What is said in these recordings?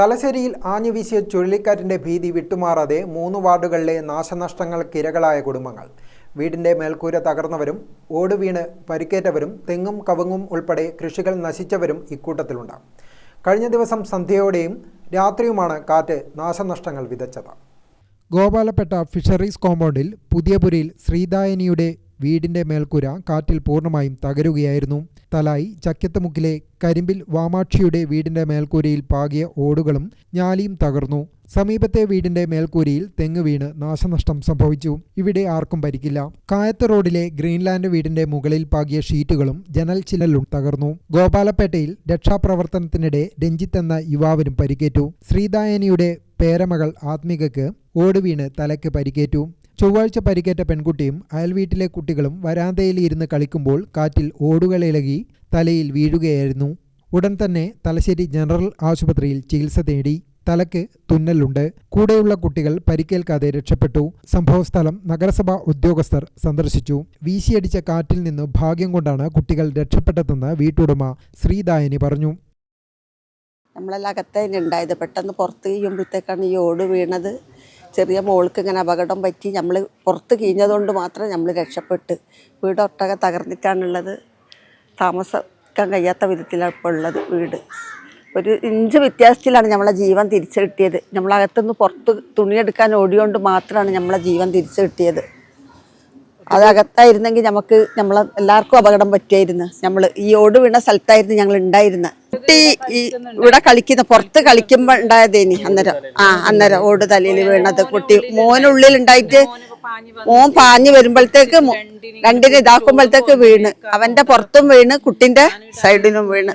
തലശ്ശേരിയിൽ ആഞ്ഞുവീശിയ ചുഴലിക്കാറ്റിന്റെ ഭീതി വിട്ടുമാറാതെ മൂന്ന് വാർഡുകളിലെ നാശനഷ്ടങ്ങൾക്കിരകളായ കുടുംബങ്ങൾ. വീടിന്റെ മേൽക്കൂര തകർന്നവരും ഓട് വീണ് പരിക്കേറ്റവരും തെങ്ങും കവുങ്ങും ഉൾപ്പെടെ കൃഷികൾ നശിച്ചവരും ഇക്കൂട്ടത്തിലുണ്ട്. കഴിഞ്ഞ ദിവസം സന്ധ്യയോടെയും രാത്രിയുമാണ് കാറ്റ് നാശനഷ്ടങ്ങൾ വിതച്ചത്. ഗോപാലപ്പെട്ട ഫിഷറീസ് കോമ്പൗണ്ടിൽ പുതിയപുരിയിൽ ശ്രീദായനിയുടെ വീടിന്റെ മേൽക്കൂര കാറ്റിൽ പൂർണമായും തകരുകയായിരുന്നു. തലായി ചക്കത്തുമുക്കിലെ കരിമ്പിൽ വാമാക്ഷിയുടെ വീടിന്റെ മേൽക്കൂരയിൽ പാകിയ ഓടുകളും ഞാലിയും തകർന്നു. സമീപത്തെ വീടിന്റെ മേൽക്കൂരയിൽ തെങ്ങ് വീണ് നാശനഷ്ടം സംഭവിച്ചു. ഇവിടെ ആർക്കും പരിക്കില്ല. കായത്ത റോഡിലെ ഗ്രീൻലാൻഡ് വീടിന്റെ മുകളിൽ പാകിയ ഷീറ്റുകളും ജനൽ ചിലലും തകർന്നു. ഗോപാലപേട്ടയിൽ രക്ഷാപ്രവർത്തനത്തിനിടെ രഞ്ജിത്ത് എന്ന യുവാവിനും പരിക്കേറ്റു. ശ്രീദായനിയുടെ പേരമകൾ ആത്മികയ്ക്ക് ഓടുവീണ് തലയ്ക്ക് പരിക്കേറ്റു. ചൊവ്വാഴ്ച പരിക്കേറ്റ പെൺകുട്ടിയും അയൽവീട്ടിലെ കുട്ടികളും വരാന്തയിൽ ഇരുന്ന് കളിക്കുമ്പോൾ കാറ്റിൽ ഓടുകളിളകി തലയിൽ വീഴുകയായിരുന്നു. ഉടൻ തന്നെ തലശ്ശേരി ജനറൽ ആശുപത്രിയിൽ ചികിത്സ തേടി തലയ്ക്ക് തുന്നലുണ്ട്. കൂടെയുള്ള കുട്ടികൾ പരിക്കേൽക്കാതെ രക്ഷപ്പെട്ടു. സംഭവസ്ഥലം നഗരസഭാ ഉദ്യോഗസ്ഥർ സന്ദർശിച്ചു. വീശിയടിച്ച കാറ്റിൽ നിന്ന് ഭാഗ്യം കൊണ്ടാണ് കുട്ടികൾ രക്ഷപ്പെട്ടതെന്ന് വീട്ടുടമ ശ്രീദായനി പറഞ്ഞു. നമ്മളെല്ലാം അകത്തേനുണ്ടായത് പെട്ടെന്ന് പുറത്ത് കഴിയുമ്പോഴത്തേക്കാണ് ഈ ഓട് വീണത്. ചെറിയ മോൾക്ക് ഇങ്ങനെ അപകടം പറ്റി നമ്മൾ പുറത്ത് കീഞ്ഞതുകൊണ്ട് മാത്രം നമ്മൾ രക്ഷപ്പെട്ട്. വീട് ഒട്ടക തകർന്നിട്ടാണുള്ളത്. താമസിക്കാൻ കഴിയാത്ത വിധത്തിലാണ് ഇപ്പോൾ ഉള്ളത് വീട്. ഒരു ഇഞ്ച് വ്യത്യാസത്തിലാണ് നമ്മളെ ജീവൻ തിരിച്ചു കിട്ടിയത്. നമ്മളകത്തുനിന്ന് പുറത്ത് തുണിയെടുക്കാൻ ഓടിയോണ്ട് മാത്രമാണ് നമ്മളെ ജീവൻ തിരിച്ചു കിട്ടിയത്. അതകത്തായിരുന്നെങ്കിൽ നമുക്ക് നമ്മളെ എല്ലാവർക്കും അപകടം പറ്റിയായിരുന്നു. നമ്മൾ ഈ ഓട് വീണ സ്ഥലത്തായിരുന്നു ഞങ്ങൾ ഉണ്ടായിരുന്നത്. കുട്ടി ഈ ഇവിടെ കളിക്കുന്ന പുറത്ത് കളിക്കുമ്പോ ഉണ്ടായതേനി അന്നേരം. ആ അന്നേരം ഓട് തലയിൽ വീണത് കുട്ടി. മോനുള്ളിൽ ഉണ്ടായിട്ട് മോൻ പാഞ്ഞു വരുമ്പോഴത്തേക്ക് രണ്ടിന് ഇതാക്കുമ്പോഴത്തേക്ക് വീണ്. അവന്റെ പുറത്തും വീണ് കുട്ടിന്റെ സൈഡിലും വീണ്.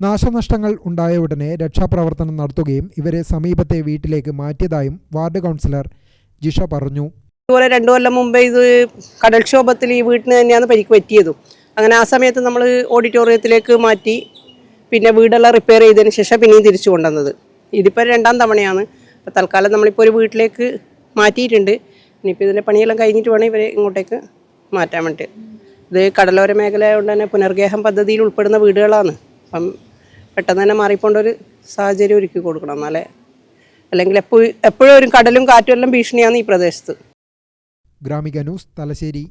നാശനഷ്ടങ്ങൾ ഉണ്ടായ ഉടനെ രക്ഷാപ്രവർത്തനം നടത്തുകയും ഇവരെ സമീപത്തെ വീട്ടിലേക്ക് മാറ്റിയതായും വാർഡ് കൗൺസിലർ ജിഷ പറഞ്ഞു. ഇതുപോലെ രണ്ടു കൊല്ലം മുമ്പ് ഇത് കടൽക്ഷോഭത്തിൽ ഈ വീട്ടിന് തന്നെയാണ് പരിക്ക് പറ്റിയതും. അങ്ങനെ ആ സമയത്ത് നമ്മൾ ഓഡിറ്റോറിയത്തിലേക്ക് മാറ്റി പിന്നെ വീടെല്ലാം റിപ്പയർ ചെയ്തതിന് ശേഷം പിന്നെയും തിരിച്ചു കൊണ്ടുവന്നത്. ഇതിപ്പോൾ രണ്ടാം തവണയാണ്. അപ്പോൾ തൽക്കാലം നമ്മളിപ്പോൾ ഒരു വീട്ടിലേക്ക് മാറ്റിയിട്ടുണ്ട്. ഇനിയിപ്പോൾ ഇതിന്റെ പണിയെല്ലാം കഴിഞ്ഞിട്ട് വേണം ഇവരെ ഇങ്ങോട്ടേക്ക് മാറ്റാൻ വേണ്ടി ഇത് കടലോര മേഖല കൊണ്ട് തന്നെ പുനർഗേഹം പദ്ധതിയിൽ ഉൾപ്പെടുന്ന വീടുകളാണ്. അപ്പം പെട്ടെന്ന് തന്നെ മാറിപ്പോണ്ട ഒരു സാഹചര്യം ഒരുക്കി കൊടുക്കണം എന്നാലേ. അല്ലെങ്കിൽ എപ്പോഴും എപ്പോഴും ഒരു കടലും കാറ്റും എല്ലാം ഭീഷണിയാണ് ഈ പ്രദേശത്ത്. ഗ്രാമിക ന്യൂസ് തലശ്ശേരി.